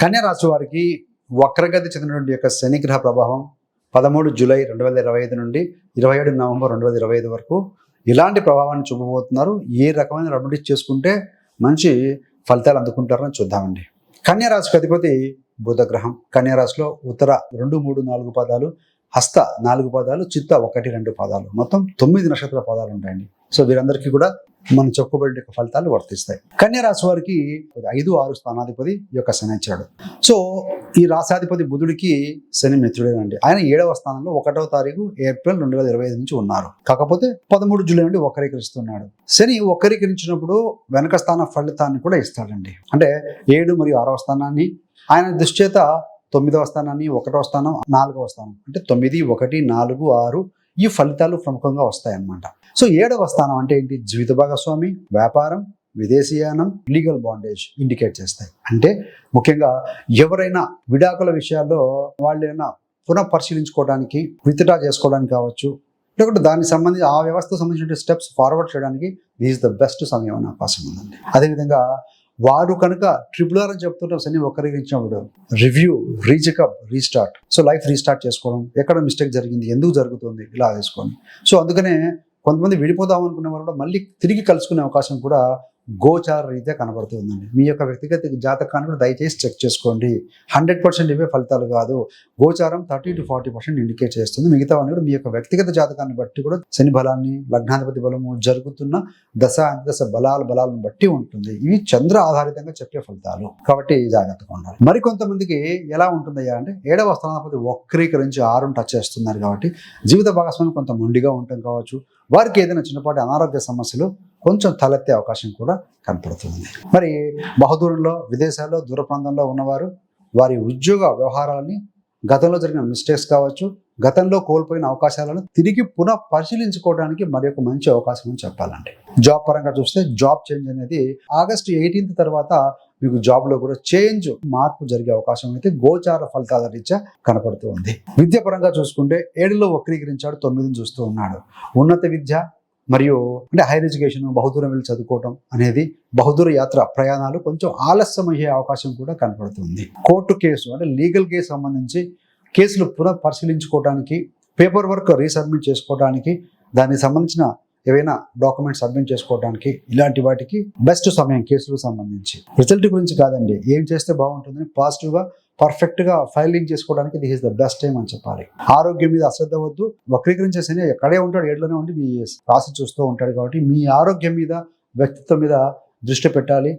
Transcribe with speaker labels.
Speaker 1: కన్యా రాశి వారికి వక్రగతి చెందినటువంటి యొక్క శనిగ్రహ ప్రభావం పదమూడు జూలై రెండు వేల ఇరవై ఐదు నుండి ఇరవై ఏడు నవంబర్ రెండు వేల ఇరవై ఐదు వరకు ఇలాంటి ప్రభావాన్ని చూపబోతున్నారు. ఏ రకమైన రెమెడీస్ చేసుకుంటే మంచి ఫలితాలు అందుకుంటారని చూద్దామండి. కన్యా రాశికి అధిపతి బుధగ్రహం. కన్యా రాశిలో ఉత్తర రెండు మూడు నాలుగు పదాలు హస్త నాలుగు పదాలు చిత్త ఒకటి రెండు పదాలు. మొత్తం తొమ్మిది నక్షత్ర పదాలు ఉంటాయండి. సో వీరందరికీ కూడా మనం చెప్పుకోబడిన యొక్క ఫలితాలు వర్తిస్తాయి. కన్యా రాశి వారికి ఐదు ఆరు స్థానాధిపతి యొక్క శనిచ్చాడు సో ఈ రాశాధిపతి బుధుడికి శని మిత్రుడేనండి. ఆయన ఏడవ స్థానంలో ఒకటవ తారీఖు ఏప్రిల్ రెండు వేల ఇరవై ఐదు నుంచి ఉన్నారు. కాకపోతే పదమూడు జూలై నుండి వక్రీకరిస్తున్నాడు. శని వక్రీకరించినప్పుడు వెనక స్థాన ఫలితాన్ని కూడా ఇస్తాడండి. అంటే ఏడు మరియు ఆరవ స్థానాన్ని ఆయన దుశ్చేత తొమ్మిదవ స్థానాన్ని ఒకటవ స్థానం నాలుగవ స్థానం అంటే తొమ్మిది ఒకటి నాలుగు ఆరు ఈ ఫలితాలు ప్రముఖంగా వస్తాయన్నమాట. సో ఏడవ స్థానం అంటే ఏంటి? జీవిత భాగస్వామి వ్యాపారం విదేశీయానం లీగల్ బాండేజ్ ఇండికేట్ చేస్తాయి. అంటే ముఖ్యంగా ఎవరైనా విడాకుల విషయాల్లో వాళ్ళు ఏమైనా పునః పరిశీలించుకోవడానికి విత్డ్రా చేసుకోవడానికి కావచ్చు లేకుంటే దానికి సంబంధించి ఆ వ్యవస్థకు సంబంధించిన స్టెప్స్ ఫార్వర్డ్ చేయడానికి దీస్ ద బెస్ట్ సమయం అనే అవకాశం ఉందండి. అదేవిధంగా వారు కనుక ట్రిపుల్ ఆర్ అని చెప్తుంటాం సన్ని ఒకరిగించినప్పుడు review recheck up restart so life restart చేసుకోవడం ఎక్కడ మిస్టేక్ జరిగింది ఎందుకు జరుగుతుంది ఇలా వేసుకోండి సో అందుకనే కొంతమంది విడిపోదాం అనుకునే వారు కూడా మళ్ళీ తిరిగి కలుసుకునే అవకాశం కూడా గోచార రీత్యా కనబడుతుందండి. మీ యొక్క వ్యక్తిగత జాతకాన్ని కూడా దయచేసి చెక్ చేసుకోండి. హండ్రెడ్ పర్సెంట్ ఇవే ఫలితాలు కాదు. గోచారం thirty to forty percent indicate చేస్తుంది. మిగతావన్నీ కూడా మీ యొక్క వ్యక్తిగత జాతకాన్ని బట్టి కూడా శని బలాన్ని లగ్నాధిపతి బలము జరుగుతున్న దశ దశ బలాల బలాలను బట్టి ఉంటుంది. ఇవి చంద్ర ఆధారితంగా చెప్పే ఫలితాలు. కాబట్టి జాగ్రత్తగా ఉండాలి. మరి కొంతమందికి ఎలా ఉంటుందయ్యా అంటే ఏడవ స్థానాధిపతి వక్రీకరించి ఆరును టచ్ చేస్తున్నారు కాబట్టి జీవిత భాగస్వామి కొంత మొండిగా ఉండటం కావచ్చు. వారికి ఏదైనా చిన్నపాటి అనారోగ్య సమస్యలు కొంచెం తలెత్తే అవకాశం కూడా కనపడుతుంది. మరి బహదూరంలో విదేశాల్లో దూర ప్రాంతంలో ఉన్నవారు వారి ఉద్యోగ వ్యవహారాలని గతంలో జరిగిన మిస్టేక్స్ కావచ్చు గతంలో కోల్పోయిన అవకాశాలను తిరిగి పునః పరిశీలించుకోవడానికి మరి ఒక మంచి అవకాశం అని చెప్పాలండి. జాబ్ పరంగా చూస్తే జాబ్ చేంజ్ అనేది ఆగస్టు ఎయిటీన్త్ తర్వాత మీకు జాబ్లో కూడా చేంజ్ మార్పు జరిగే అవకాశం అయితే గోచార ఫలితాల రీత్యా కనపడుతూ ఉంది. విద్య పరంగా చూసుకుంటే ఏడులో వక్రీకరించాడు తొమ్మిదిని చూస్తూ ఉన్నాడు. ఉన్నత విద్య మరియు అంటే హైయర్ ఎడ్యుకేషన్ బహుదూరం వెళ్ళి చదువుకోవటం అనేది బహుదూర యాత్ర ప్రయాణాలు కొంచెం ఆలస్యం అయ్యే అవకాశం కూడా కనపడుతుంది. కోర్టు కేసు అంటే లీగల్ కేసు సంబంధించి కేసులు పునః పరిశీలించుకోవడానికి పేపర్ వర్క్ రీసబ్మిట్ చేసుకోవడానికి దానికి సంబంధించిన ఏవైనా డాక్యుమెంట్స్ సబ్మిట్ చేసుకోవడానికి ఇలాంటి వాటికి బెస్ట్ సమయం కేసులకు సంబంధించి. రిజల్ట్ గురించి కాదండి ఏం చేస్తే బాగుంటుందని పాజిటివ్గా పర్ఫెక్ట్గా ఫైలింగ్ చేసుకోవడానికి this is the best time అని చెప్పాలి. ఆరోగ్యం మీద అశ్రద్ధ వద్దు వక్రీకరించే శని ఎక్కడే ఉంటాడు ఏడులోనే ఉండి మీ రాసి చూస్తూ ఉంటాడు కాబట్టి మీ ఆరోగ్యం మీద వ్యక్తిత్వం మీద దృష్టి పెట్టాలి.